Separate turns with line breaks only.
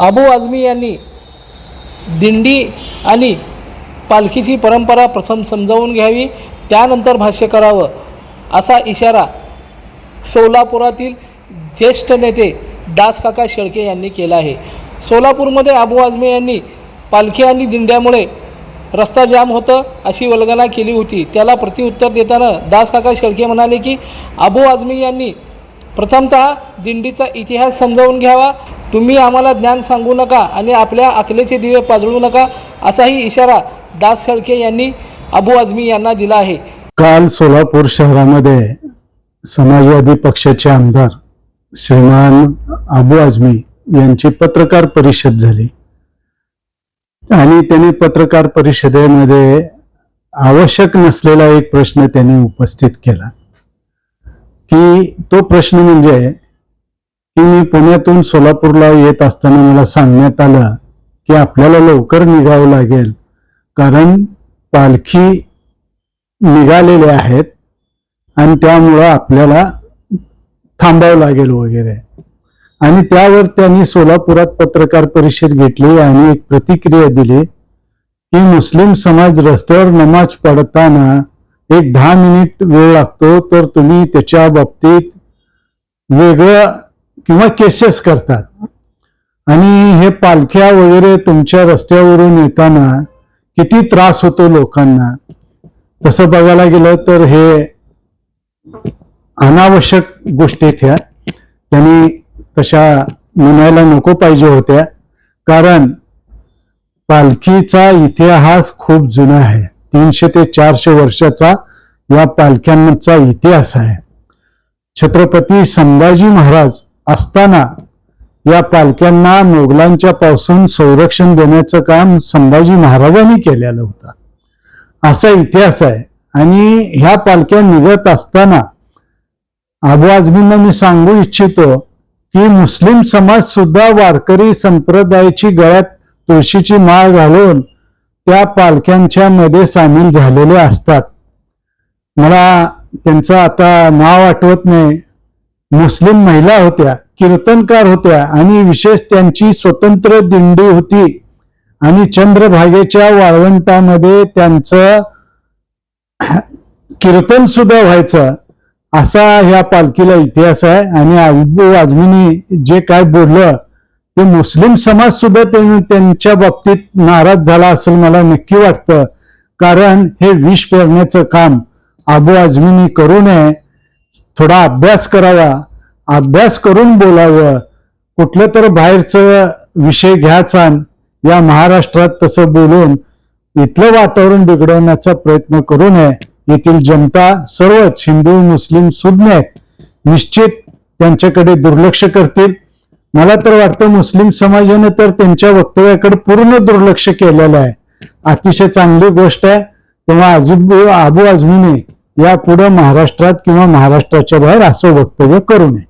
अबू आझमी यांनी दिंडी आणि पालखीची परंपरा प्रथम समजावून घ्यावी त्यानंतर भाष्य करावं असा इशारा सोलापुरातील ज्येष्ठ नेते दासकाका शेळके यांनी केला आहे. सोलापूरमध्ये अबू आझमी यांनी पालखी आणि दिंड्यामुळे रस्ता जाम होतं अशी वल्गना केली होती. त्याला प्रतिउत्तर देताना दासकाका शेळके म्हणाले की अबू आझमी यांनी प्रथमतः दिंडीचा इतिहास समजावून घ्यावा. तुम्ही आम्हाला ज्ञान सांगू नका आणि आपल्या अकलेचे दिवे पाजळू नका असाही इशारा दास शेळके यांनी अबू आझमी यांना दिला आहे.
काल सोलापूर शहरामध्ये समाजवादी पक्षाचे आमदार श्रीमान अबू आझमी यांची पत्रकार परिषद झाली. आणि त्यांनी पत्रकार परिषदेमध्ये आवश्यक नसलेला एक प्रश्न त्यांनी उपस्थित केला. की तो प्रश्न म्हणजे की मी पुण्यातून सोलापूरला येत असताना मला सांगण्यात आलं की आपल्याला लवकर निघावं लागेल कारण पालखी निघालेले आहेत आणि त्यामुळं आपल्याला थांबावं लागेल वगैरे. आणि त्यावर त्यांनी सोलापुरात पत्रकार परिषद घेतली आणि एक प्रतिक्रिया दिली की मुस्लिम समाज रस्त्यावर नमाज पडताना एक दहा मिनिट वेळ लागतो तर तुम्ही त्याच्या बाबतीत वेगळं किंवा केसेस करतात. आणि हे पालख्या वगैरे तुमच्या रस्त्यावरून येताना किती त्रास होतो लोकांना? तसं बघायला गेलं तर हे अनावश्यक गोष्टी ह्या. त्यांनी तशा म्हणायला नको पाहिजे होत्या कारण पालखीचा इतिहास खूप जुना आहे. तीनशे ते चारशे वर्षाचा या पालख्यांचा इतिहास आहे. छत्रपती संभाजी महाराज असताना या पालख्यांना मोगलांच्या पासून संरक्षण देण्याचं काम संभाजी महाराजांनी केलेलं होतं. असा इतिहास आहे. आणि ह्या पालख्या निघत असताना आबू आजमींना मी सांगू इच्छितो की मुस्लिम समाज सुद्धा वारकरी संप्रदायाची गळ्यात तुळशीची माळ घालून त्या पालख्यांच्या मध्ये सामील झालेले असतात. मला त्यांचं आता नाव आठवत नाही. मुस्लिम महिला होत्या कीर्तनकार होत्या आणि विशेष त्यांची स्वतंत्र दिंडी होती आणि चंद्रभागेच्या वाळवंटामध्ये त्यांचं कीर्तन सुद्धा व्हायचं. असा ह्या पालखीला इतिहास आहे आणि अबू आजमीनी जे काय बोललं ते मुस्लिम समाज सुद्धा त्यांच्या बाबतीत नाराज झाला असं मला नक्की वाटतं. कारण हे विष पेरण्याचं काम अबू आजमीनी करू नये. थोडा अभ्यास करावा. अभ्यास करून बोलावं. कुठलं तर बाहेरचं विषय घ्यायचा या महाराष्ट्रात तसं बोलून इथलं वातावरण बिघडवण्याचा प्रयत्न करू नये. येथील जनता सर्वच हिंदू मुस्लिम सुज्ञ आहेत. निश्चित त्यांच्याकडे दुर्लक्ष करतील. मला तर वाटतं मुस्लिम समाजाने तर त्यांच्या वक्तव्याकडे पूर्ण दुर्लक्ष केलेलं आहे. अतिशय चांगली गोष्ट आहे. तेव्हा अजूब आबू आझमीने यापुढे महाराष्ट्रात किंवा महाराष्ट्राच्या बाहेर असं वक्तव्य करू नये.